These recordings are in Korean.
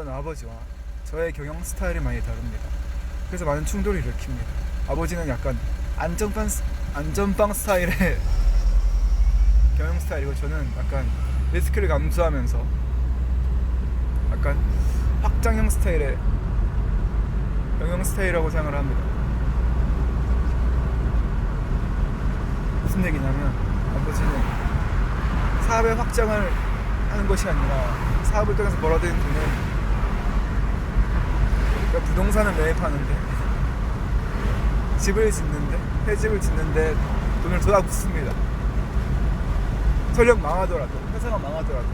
이건 아버지와 저의 경영 스타일이 많이 다릅니다. 그래서 많은 충돌을 일으킵니다. 아버지는 약간 안전빵 스- 안전빵 스타일의 경영 스타일이고 저는 약간 리스크를 감수하면서 약간 확장형 스타일의 경영 스타일이라고 생각을 합니다. 무슨 얘기냐면 아버지는 사업의 확장을 하는 것이 아니라 사업을 통해서 벌어들인 돈을 그러니까 부동산을 매입하는데 집을 짓는데 새 집을 짓는데 돈을 쏟아붓습니다. 설령 망하더라도 회사가 망하더라도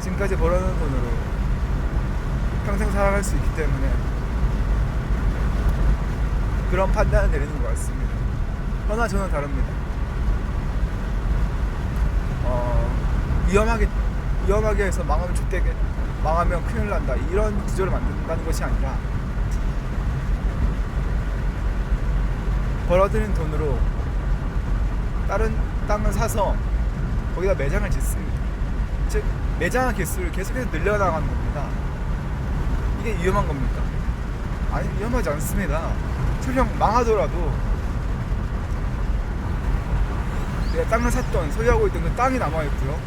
지금까지 벌어놓은 돈으로 평생 살아갈 수 있기 때문에 그런 판단을 내리는 것 같습니다. 그러나 저는 다릅니다. 어, 위험하게 위험하게 해서 망하면 죽되게 망하면 큰일 난다 이런 구조를 만든다는 것이 아니라 벌어들인 돈으로 다른 땅을 사서 거기다 매장을 짓습니다. 즉 매장의 개수를 계속해서 늘려나가는 겁니다. 이게 위험한 겁니까? 아니 위험하지 않습니다. 설령 망하더라도 내가 땅을 샀던 소유하고 있던 그 땅이 남아 있고요.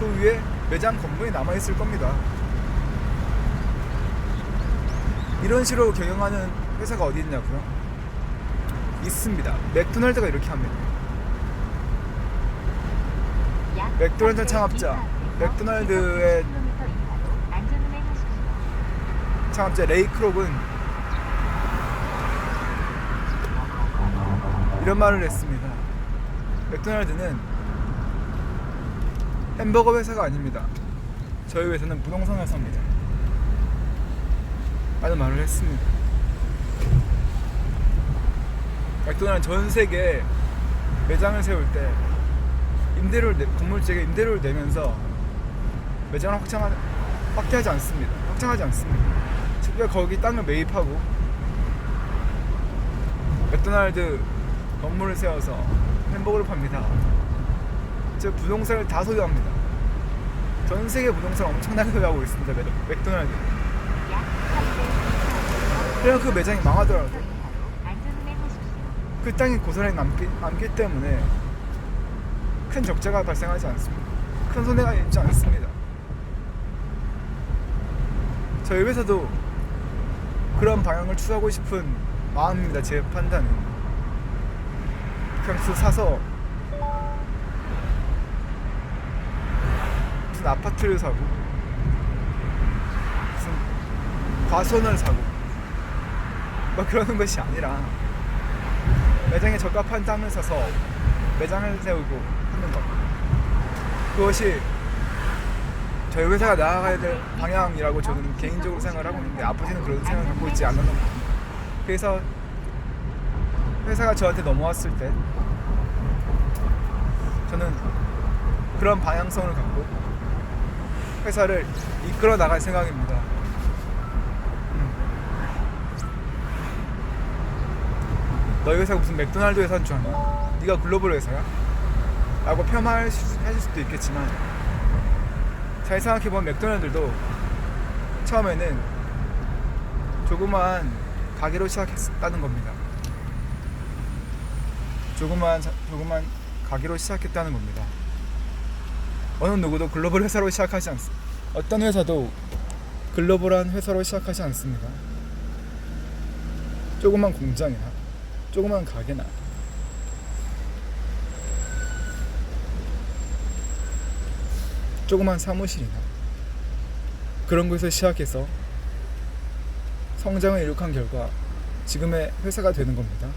그 위에 매장 건물이 남아 있을 겁니다. 이런 식으로 경영하는 회사가 어디 있냐고요? 있습니다. 맥도날드가 이렇게 합니다. 맥도날드 창업자, 맥도날드의 창업자 레이 크록은 이런 말을 했습니다. 맥도날드는 햄버거 회사가 아닙니다. 저희 회사는 부동산 회사입니다. 라는 말을 했습니다. 맥도날드 전 세계 매장을 세울 때 임대료를 내, 건물주에게 임대료를 내면서 매장을 확장하, 확대하지 않습니다. 확장하지 않습니다. 특별 거기 땅을 매입하고 맥도날드 건물을 세워서 햄버거를 팝니다. 즉 부동산을 다 소유합니다. 전 세계 부동산 엄청나게 소유하고 있습니다. 맥- 맥도날드. 그냥 그 매장이 망하더라도 그 땅이 고스란히 남기, 남기 때문에 큰 적자가 발생하지 않습니다. 큰 손해가 있지 않습니다. 저희 회사도 그런 방향을 추구하고 싶은 마음입니다. 제 판단은. 그냥 그 사서 무슨 아파트를 사고 무슨 과수원을 사고 막 그러는 것이 아니라 매장에 적합한 땅을 사서 매장을 세우고 하는 것. 그것이 저희 회사가 나아가야 될 방향이라고 저는 개인적으로 생각을 하고 있는데 아버지는 그런 생각을 갖고 있지 않는 겁니다. 그래서 회사가 저한테 넘어왔을 때 저는 그런 방향성을 갖고 회사를 이끌어 나갈 생각입니다. 음. 너희 회사가 무슨 맥도날드 회사인 줄 아냐? 네가 글로벌 회사야? 라고 폄하하실 수도 있겠지만 잘 생각해보면 맥도날드도 처음에는 조그만 가게로 시작했다는 겁니다. 조그만 자- 조그만 가게로 시작했다는 겁니다. 어느 누구도 글로벌 회사로 시작하지 않습니다. 어떤 회사도 글로벌한 회사로 시작하지 않습니다. 조그만 공장이나 조그만 가게나 조그만 사무실이나 그런 곳에서 시작해서 성장을 이룩한 결과 지금의 회사가 되는 겁니다.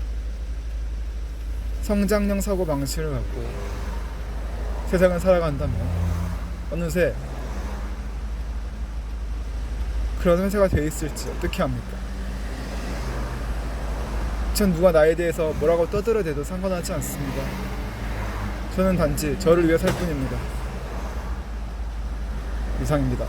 성장형 사고 방식을 갖고 세상을 살아간다면 어느새 그런 회사가 돼 있을지 어떻게 합니까? 전 누가 나에 대해서 뭐라고 떠들어대도 상관하지 않습니다. 저는 단지 저를 위해 살 뿐입니다. 이상입니다.